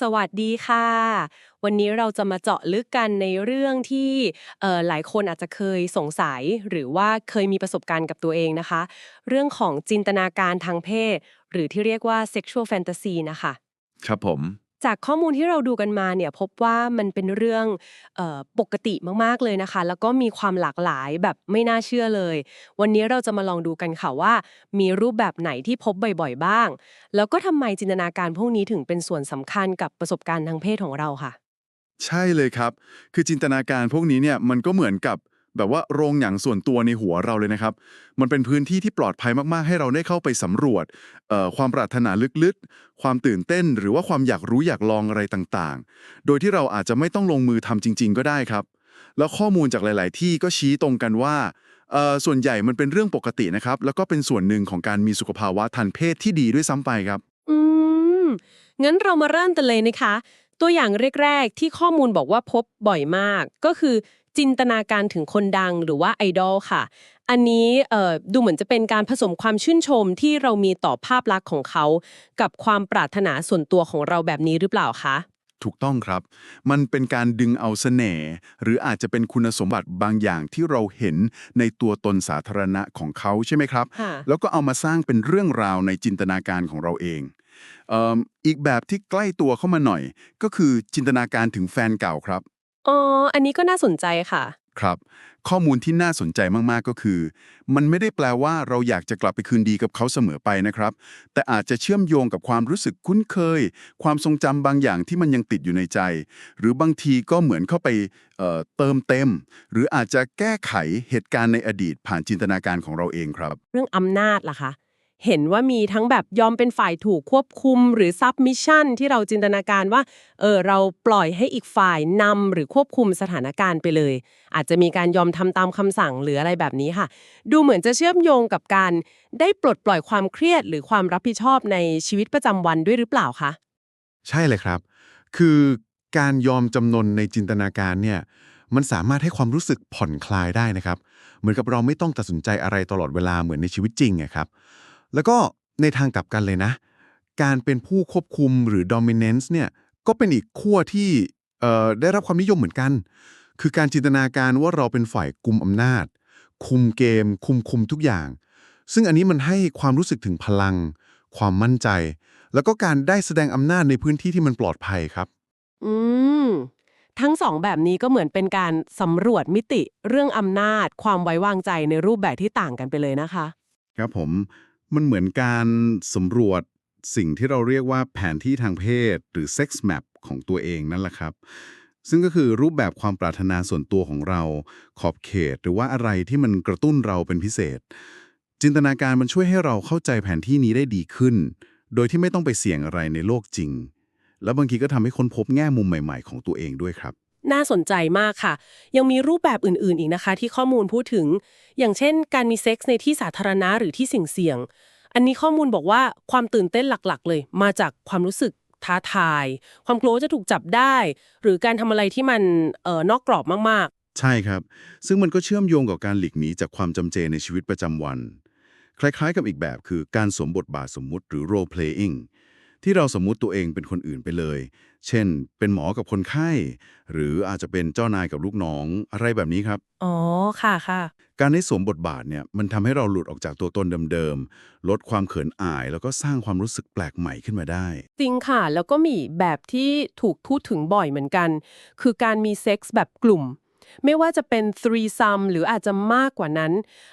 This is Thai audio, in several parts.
สวัสดีค่ะ วันนี้เราจะมาเจาะลึกกันในเรื่องที่หลายคนอาจจะเคยสงสัย หรือว่าเคยมีประสบการณ์กับตัวเองนะคะ เรื่องของจินตนาการทางเพศ หรือที่เรียกว่า sexual fantasy นะคะ ครับผม จากข้อมูลที่เราดูกันมาเนี่ยพบว่ามันเป็นเรื่องออปกติมากๆเลยนะคะ แล้วก็มีความหลากหลายแบบไม่น่าเชื่อเลย วันนี้เราจะมาลองดูกันค่ะว่า มีรูปแบบไหนที่พบบ่อยๆ บ้าง แล้วก็ทำไมจินตนาการพวกนี้ถึงเป็นส่วนสำคัญกับประสบการณ์ทางเพศของเราค่ะ ใช่เลยครับ คือจินตนาการพวกนี้เนี่ยมันก็เหมือนกับ แบบว่าโรงหนังส่วนตัวในหัวเราเลยนะครับ มันเป็นพื้นที่ที่ปลอดภัยมากๆ ให้เราได้เข้าไปสำรวจ ความปรารถนาลึกๆ ความตื่นเต้น หรือว่าความอยากรู้อยากลองอะไรต่างๆ โดยที่เราอาจจะไม่ต้องลงมือทำจริง ๆ ก็ได้ครับ แล้วข้อมูลจากหลาย ๆ ที่ก็ชี้ตรงกันว่าส่วนใหญ่มันเป็นเรื่องปกตินะครับ แล้วก็เป็นส่วนหนึ่งของการมีสุขภาวะทางเพศที่ดีด้วยซ้ำไปครับ อืม งั้นเรามาเริ่มกันเลยนะคะ ตัวอย่างแรก ๆ ที่ข้อมูลบอกว่าพบบ่อยมาก ก็คือ จินตนาการถึงคนดังหรือว่าไอดอลค่ะ อันนี้เอ่อดูเหมือนจะเป็นการผสมความชื่นชมที่เรามีต่อภาพลักษณ์ของเขา กับความปรารถนาส่วนตัวของเราแบบนี้หรือเปล่าคะถูกต้องครับ มันเป็นการดึงเอาเสน่ห์หรืออาจจะเป็นคุณสมบัติบางอย่างที่เราเห็นในตัวตนสาธารณะของเขาใช่ไหมครับค่ะแล้วก็เอามาสร้างเป็นเรื่องราวในจินตนาการของเราเองเอิ่มอีกแบบที่ใกล้ตัวเข้ามาหน่อย ก็คือจินตนาการถึงแฟนเก่าครับ อ๋อ อันนี้ก็น่าสนใจค่ะ ครับ ข้อมูลที่น่าสนใจมากๆก็คือ มันไม่ได้แปลว่าเราอยากจะกลับไปคืนดีกับเขาเสมอไปนะครับ แต่อาจจะเชื่อมโยงกับความรู้สึกคุ้นเคย ความทรงจำบางอย่างที่มันยังติดอยู่ในใจ หรือบางทีก็เหมือนเข้าไปเอ่อเติมเต็ม หรืออาจจะแก้ไขเหตุการณ์ในอดีตผ่านจินตนาการของเราเองครับ เรื่องอำนาจล่ะคะ เห็นว่ามีทั้งแบบยอมเป็นฝ่ายถูกควบคุม หรือซับมิชชั่นที่เราจินตนาการว่าเออเราปล่อยให้อีกฝ่ายนำหรือควบคุมสถานการณ์ไปเลย อาจจะมีการยอมทำตามคำสั่งหรืออะไรแบบนี้ค่ะ ดูเหมือนจะเชื่อมโยงกับการ ได้ปลดปล่อยความเครียด หรือความรับผิดชอบในชีวิตประจำวันด้วยหรือเปล่าคะใช่เลยครับ คือการยอมจำนนในจินตนาการเนี่ยมันสามารถให้ความรู้สึกผ่อนคลายได้นะครับ เหมือนกับเราไม่ต้องตัดสินใจอะไรตลอดเวลาเหมือนในชีวิตจริงอะครับ แล้วก็ในทางกลับกันเลยนะ การเป็นผู้ควบคุมหรือ dominance เนี่ยก็เป็นอีกขั้วที่เอ่อได้รับความนิยมเหมือนกัน คือการจินตนาการว่าเราเป็นฝ่ายกุมอำนาจ คุมเกม คุมคุมทุกอย่าง ซึ่งอันนี้มันให้ความรู้สึกถึงพลัง ความมั่นใจ แล้วก็การได้แสดงอำนาจในพื้นที่ที่มันปลอดภัยครับ อืมทั้งสองแบบนี้ก็เหมือนเป็นการสำรวจมิติเรื่องอำนาจ ความไว้วางใจในรูปแบบที่ต่างกันไปเลยนะคะ ครับผม มันเหมือนการสำรวจสิ่งที่เราเรียกว่าแผนที่ทางเพศ หรือ sex map ของตัวเองนั่นแหละครับ ซึ่งก็คือรูปแบบความปรารถนาส่วนตัวของเรา ขอบเขตหรือว่าอะไรที่มันกระตุ้นเราเป็นพิเศษ จินตนาการมันช่วยให้เราเข้าใจแผนที่นี้ได้ดีขึ้น โดยที่ไม่ต้องไปเสี่ยงอะไรในโลกจริง แล้วบางทีก็ทำให้ค้นพบแง่มุมใหม่ ๆ ของตัวเองด้วยครับ น่าสนใจมากค่ะ ยังมีรูปแบบอื่นๆอีกนะคะ ที่ข้อมูลพูดถึง อย่างเช่น การมีเซ็กส์ในที่สาธารณะหรือที่สิงเสี่ยง อันนี้ข้อมูลบอกว่าความตื่นเต้นหลักๆ เลย มาจากความรู้สึกท้าทาย ความกลัวจะถูกจับได้ หรือการทำอะไรที่มันเอ่อนอกกรอบมากๆ ใช่ครับ ซึ่งมันก็เชื่อมโยงกับการหลีกหนีจากความจำเจในชีวิตประจำวัน คล้ายๆ กับอีกแบบคือการสวมบทบาทสมมุติหรือ role playing ที่เราสมมุติตัวเองเป็นคนอื่นไปเลย เช่น เป็นหมอกับคนไข้ หรืออาจจะเป็นเจ้านายกับลูกน้องอะไรแบบนี้ครับๆอ๋อ ค่ะค่ะ การได้สวมบทบาทเนี่ยมันทำให้เราหลุดออกจากตัวตนเดิมๆ ลดความเขินอาย แล้วก็สร้างความรู้สึกแปลกใหม่ขึ้นมาได้ จริงค่ะ แล้วก็มีแบบที่ถูกพูดถึงบ่อยเหมือนกัน คือการมีเซ็กส์แบบกลุ่ม ไม่ว่าจะเป็น threesome หรืออาจจะมากกว่านั้น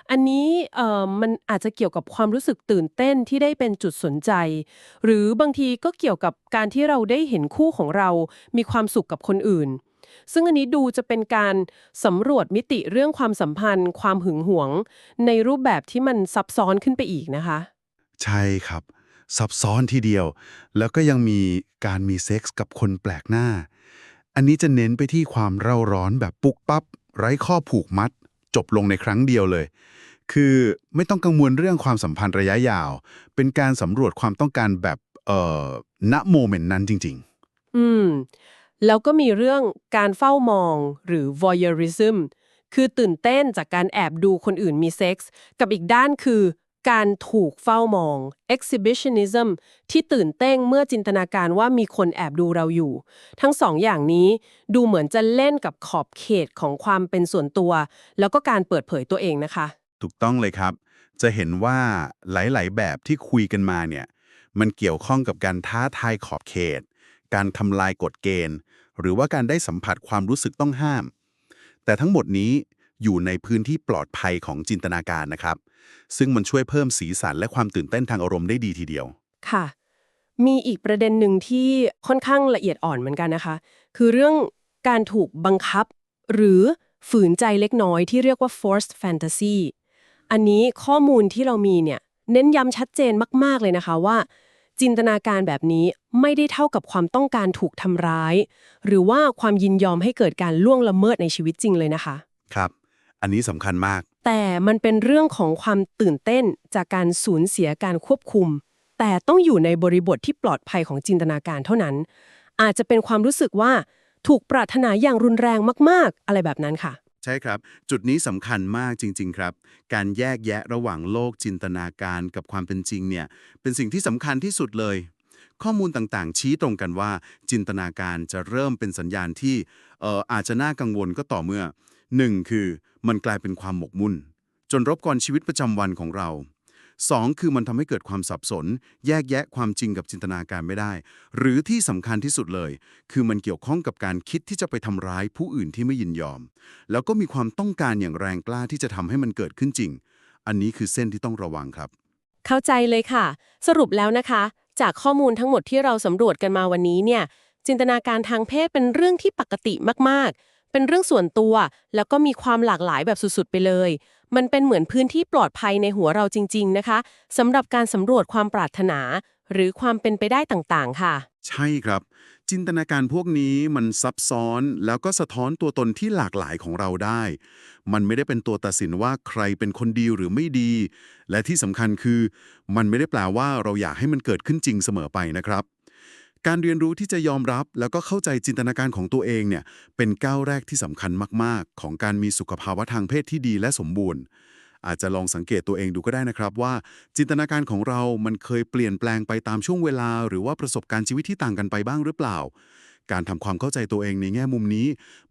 อันนี้เอ่อมันอาจจะเกี่ยวกับความรู้สึกตื่นเต้นที่ได้เป็นจุดสนใจ หรือบางทีก็เกี่ยวกับการที่เราได้เห็นคู่ของเรา มีความสุขกับคนอื่น ซึ่งอันนี้ดูจะเป็นการสำรวจมิติเรื่องความสัมพันธ์ ความหึงหวง ในรูปแบบที่มันซับซ้อนขึ้นไปอีกนะคะ ใช่ครับซับซ้อนทีเดียว แล้วก็ยังมีการมีเซ็กส์กับคนแปลกหน้า อันนี้จะเน้นไปที่ความเร่าร้อนแบบปุกปับ๊บ ไร้ข้อผูกมัด จบลงในครั้งเดียวเลย คือไม่ต้องกังวลเรื่องความสัมพันธ์ระยะยาว เป็นการสำรวจความต้องการแบบเอ่อณโมเมนต์นั้นจริง ๆ อืม แล้วก็มีเรื่องการเฝ้ามองหรือ voyeurism คือตื่นเต้นจากการแอบดูคนอื่นมีเซ็กส์กับอีกด้านคือ การถูกเฝ้ามอง exhibitionism ที่ตื่นเต้นเมื่อจินตนาการว่ามีคนแอบดูเราอยู่ ทั้งสองอย่างนี้ดูเหมือนจะเล่นกับขอบเขตของความเป็นส่วนตัว แล้วก็การเปิดเผยตัวเองนะคะ ถูกต้องเลยครับ จะเห็นว่าหลาย ๆ แบบที่คุยกันมาเนี่ย มันเกี่ยวข้องกับการท้าทายขอบเขต การทำลายกฎเกณฑ์ หรือว่าการได้สัมผัสความรู้สึกต้องห้าม แต่ทั้งหมดนี้ อยู่ในพื้นที่ปลอดภัยของจินตนาการนะครับ ซึ่งมันช่วยเพิ่มสีสันและความตื่นเต้นทางอารมณ์ได้ดีทีเดียว ค่ะ มีอีกประเด็นหนึ่งที่ค่อนข้างละเอียดอ่อนเหมือนกันนะคะ คือเรื่องการถูกบังคับ หรือฝืนใจเล็กน้อยที่เรียกว่า forced fantasy อันนี้ข้อมูลที่เรามีเนี่ยเน้นย้ำชัดเจนมาก ๆ เลยนะคะว่า จินตนาการแบบนี้ไม่ได้เท่ากับความต้องการถูกทำร้าย หรือว่าความยินยอมให้เกิดการล่วงละเมิดในชีวิตจริงเลยนะคะ ครับ อันนี้สำคัญมาก แต่มันเป็นเรื่องของความตื่นเต้นจากการสูญเสียการควบคุม แต่ต้องอยู่ในบริบทที่ปลอดภัยของจินตนาการเท่านั้น อาจจะเป็นความรู้สึกว่าถูกปรารถนาอย่างรุนแรงมาก ๆ อะไรแบบนั้นค่ะ ใช่ครับ จุดนี้สำคัญมากจริง ๆ ครับ การแยกแยะระหว่างโลกจินตนาการกับความเป็นจริงเนี่ย เป็นสิ่งที่สำคัญที่สุดเลย ข้อมูลต่างๆ ชี้ตรงกันว่า จินตนาการจะเริ่มเป็นสัญญาณที่เอ่ออาจจะน่ากังวลก็ต่อเมื่อ 1. คือ มันกลายเป็นความหมกมุ่น จนรบกวนชีวิตประจำวันของเรา 2. คือมันทำให้เกิดความสับสน แยกแยะความจริงกับจินตนาการไม่ได้ หรือที่สำคัญที่สุดเลย คือมันเกี่ยวข้องกับการคิดที่จะไปทำร้ายผู้อื่นที่ไม่ยินยอม แล้วก็มีความต้องการอย่างแรงกล้าที่จะทำให้มันเกิดขึ้นจริง อันนี้คือเส้นที่ต้องระวังครับ เข้าใจเลยค่ะ สรุปแล้วนะคะ จากข้อมูลทั้งหมดที่เราสำรวจกันมาวันนี้เนี่ยจินตนาการทางเพศเป็นเรื่องที่ปกติมากๆ เป็นเรื่องส่วนตัว แล้วก็มีความหลากหลายแบบสุดๆไปเลย มันเป็นเหมือนพื้นที่ปลอดภัยในหัวเราจริง ๆ นะคะสำหรับการสำรวจความปรารถนา หรือความเป็นไปได้ต่างๆ ค่ะ ใช่ครับ จินตนาการพวกนี้มันซับซ้อนแล้วก็สะท้อนตัวตนที่หลากหลายของเราได้ มันไม่ได้เป็นตัวตัดสินว่าใครเป็นคนดีหรือไม่ดี และที่สำคัญคือ มันไม่ได้แปลว่าเราอยากให้มันเกิดขึ้นจริงเสมอไปนะครับ การเรียนรู้ที่จะยอมรับแล้วก็เข้าใจจินตนาการของตัวเองเนี่ยเป็นก้าวแรกที่สำคัญมาก ๆ ของการมีสุขภาวะทางเพศที่ดีและสมบูรณ์ อาจจะลองสังเกตตัวเองดูก็ได้นะครับว่า จินตนาการของเรามันเคยเปลี่ยนแปลงไปตามช่วงเวลา หรือว่าประสบการณ์ชีวิตที่ต่างกันไปบ้างหรือเปล่า การทำความเข้าใจตัวเองในแง่มุมนี้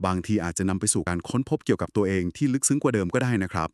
บางทีอาจจะนำไปสู่การค้นพบเกี่ยวกับตัวเองที่ลึกซึ้งกว่าเดิมก็ได้นะครับ